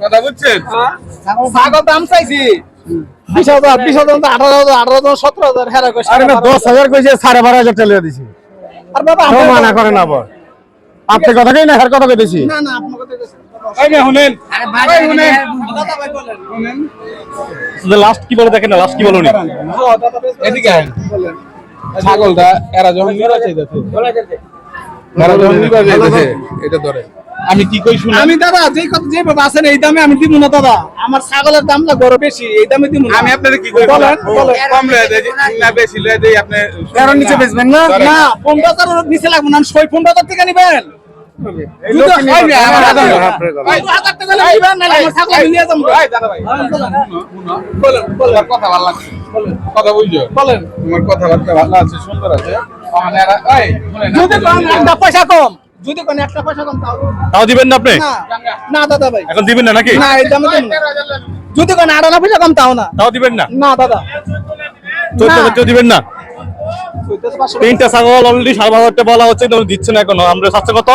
কথা বুঝছেন ছাগল দাম চাইছি বিশ হাজার বিশ হাজার আঠারো হাজার আঠারো হাজার সতেরো হাজার হ্যাঁ আরে না দশ হাজার কইছে সাড়ে বারো হাজার টাকা দিছি আর বাবা তো আপনার- মানা করেন আবার আপনি কথা কই না হার কথা কইতেছি না না আপনার কথা বলছি। এই না শুনেন এই শুনেন দাদা ভাই বলেন লাস্ট কি বলে দেখেন না লাস্ট কি বলেন। এদিকে। ছাগলটা এরা যখন এরা এটা ধরে আমি কি কই শুনি। আমি দাদা যেই কথা যে এই দামে আমি দিব না দাদা। আমার ছাগলের দাম না বড় বেশি এই দামে দিব না। আমি আপনাদের কি কই বলেন। কম লয়ে দেই না বেশি লয়ে দেই আপনি কারণ নিচে বেচবেন না। না পনেরো হাজার নিচে লাগবে না ছয় পনেরো হাজার টাকা নিবেন। কথা। বুঝছ? বলেন। তোমার কথাবার্তা ভালো আছে সুন্দর আছে। মানে পয়সা কম। যদি কোন একটা পয়সা কম তাও তাও দিবেন না আপনি? না। দাদা ভাই। এখন দিবেন না নাকি? না এই দামে দিব না। যদি কোন আড়ানা পয়সা কম তাও না। তাও দিবেন না? না দাদা। দিবেন না? তিনটা ছাগল অলরেডি সাড়ে বারো হাজার বলা হচ্ছে দিচ্ছে না এখনও। আমরা কত?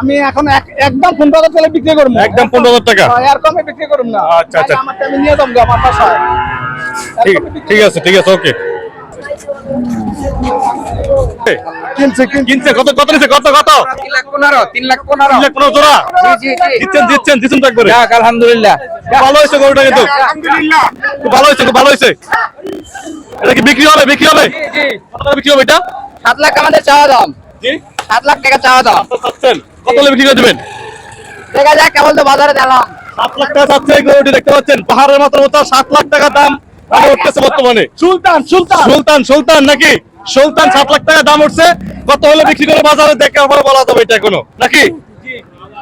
আমি এখন এক- একদম পনেরো হাজার টাকা বিক্রি করব। একদম পনেরো হাজার টাকা। হ্যাঁ, এর কমে বিক্রি করুন না। আচ্ছা, আচ্ছা। আমি নিয়ে যাব আমার বাসায়। ঠিক কমে ঠিক আছে ঠিক আছে ওকে। কিনছে? কিনছে কিনছে। কত কত নিচ্ছে কত কত? তিন লাখ পনেরো তিন লাখ পনেরো তিন লাখ পনেরো জোড়া? দিচ্ছেন দিচ্ছেন দিচ্ছেন তো একবারে। যাক আলহামদুলিল্লাহ। ভালো হয়েছে গরুটা কিন্তু। খুব ভালো হয়েছে খুব ভালো হয়েছে। এটা কি বিক্রি হবে বিক্রি হবে? কত করে বিক্রি হবে এটা? সাত লাখ আমাদের চাওয়া দাম। জি। সাত লাখ টাকা চাওয়া দাম। কত কত হলে বিক্রি করে দেবেন? দেখা যাক কেবল তো বাজারে দিলাম সাত লাখ টাকা চাচ্ছে এই গরুটি দেখতে পাচ্ছেন? পাহাড়ের মতো মতো সাত লাখ টাকা দাম। দাম উঠতেছে বর্তমানে। সুলতান সুলতান। সুলতান সুলতান নাকি? সুলতান সাত লাখ টাকা দাম উঠছে। কত হলে বিক্রি করে বাজারে? দেখে আবার বলা যাবে এটা এখনও। নাকি?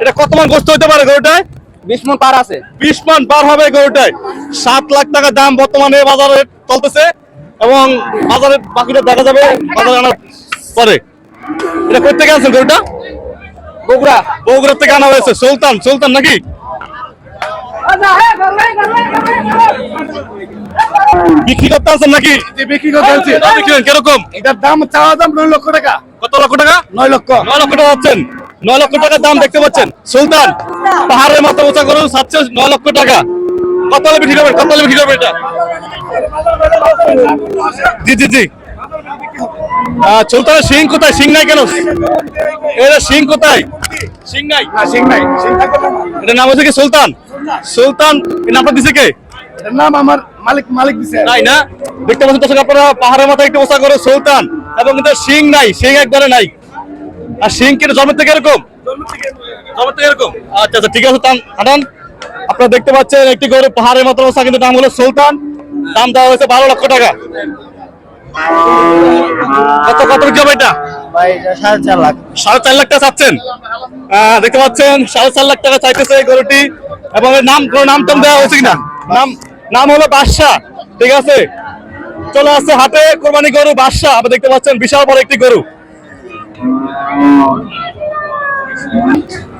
এটা কত মান গোস্ত হতে পারে গরুটায়? বিশ মন পার আছে। বিশ মান পার হবে গরুটায়। সাত লাখ টাকা দাম বর্তমানে বাজারে চলতেছে এবং বাজারে বাকিটা দেখা যাবে বাজারে আনার পরে। এটা করতে গেছেন গরুটা? বগুড়া। বগুড়া থেকে আনা হয়েছে। সুলতান সুলতান নাকি? বিক্রি করতে আছেন নাকি? বিক্রি করতে আনছি। কত কীরকম? এটার দাম চাওয়া দাম নয় লক্ষ টাকা। কত লক্ষ টাকা? নয় লক্ষ। নয় লক্ষ টাকা পাচ্ছেন নয় লক্ষ টাকার দাম দেখতে পাচ্ছেন। সুলতান পাহাড়ের উঁচা গরু সাতশো নয় লক্ষ টাকা। কত হলে বিক্রি করবেন? কত হলে বিক্রি করবেন এটা? জি জি জি। আহ, সুলতানের সিং কোথায়? সিং নাই কেন? এটা সিং কোথায়? সিং নাই। সিং নাই। এটা নাম হচ্ছে কি সুলতান? সুলতান। এই নামটা দিছে কে? নাম আমার মালিক মালিক দিছে। নাই না? দেখতে পাচ্ছেন দর্শক আপনারা পাহাড়ের মাথায় একটু উঁচা করে সুলতান এবং কিন্তু সিং নাই সিং একবারে নাই। আর সিং কিন্তু জন্মের থেকে এরকম? জন্মের থেকে এরকম। আচ্ছা আচ্ছা ঠিক আছে তান হাঁটান। আপনারা দেখতে পাচ্ছেন একটি গরু পাহাড়ের মতো উঁচা কিন্তু দাম হলো সুলতান। দাম দেওয়া হয়েছে বারো লক্ষ টাকা। কত কত হবে এটা? ভাই এটা সাড়ে চার লাখ। সাড়ে চার লাখ টাকা চাচ্ছেন? দেখতে পাচ্ছেন সাড়ে চার লাখ টাকা চাইতেছে এই গরুটি। এবং নাম কোনো নাম টাম দেওয়া হয়েছে কিনা নাম নাম হলো বাদশাহ ঠিক আছে? চলে আসছে হাতে কোরবানি গরু বাদশাহ। আপনি দেখতে পাচ্ছেন বিশাল বড় একটি গরু।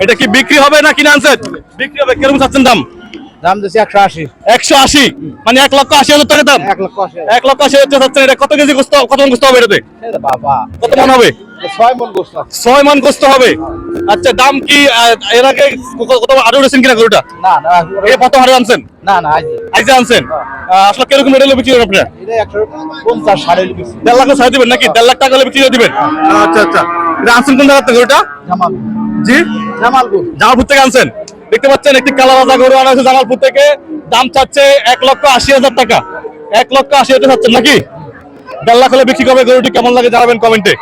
এটা কি বিক্রি হবে না কিনে আনছেন? বিক্রি হবে কীরকম চাচ্ছেন দাম? দাম দিচ্ছে একশো আশি। একশো আশি? মানে এক লক্ষ আশি হাজার টাকা দাম? এক লক্ষ আশি এক লক্ষ আশি হাজার চাচ্ছেন। এটা কত কেজি গোস্ত কত গোস্ত হবে এটাতে? বাবা। কত মন হবে? ছয় মন গোস্ত হবে? আচ্ছা দাম কি এর আগে কত আরও উঠেছেন কিনা গরুটা? না না হারে আনছেন? না না আইজে আনছেন? আসলে কীরকম রেটে বিক্রি করবেন আপনারা? পঞ্চাশ সাড়ে দেড় লাখ দিবেন নাকি? দেড় লাখ টাকা বিক্রি করে দিবেন? আচ্ছা আচ্ছা। এটা আনছেন কোন জায়গা থেকে গরুটা? জামাল জি? জামালপুর। জামালপুর থেকে আনছেন? দেখতে পাচ্ছেন একটি কালাবাজা গরু আনা হয়েছে জামালপুর থেকে। দাম চাচ্ছে এক লক্ষ আশি হাজার টাকা। এক লক্ষ আশি হাজার চাচ্ছেন নাকি? দেড় লাখ হলে বিক্রি করবে গরুটি। কেমন লাগে জানাবেন কমেন্টে।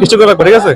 কিছু করে ঠিক আছে?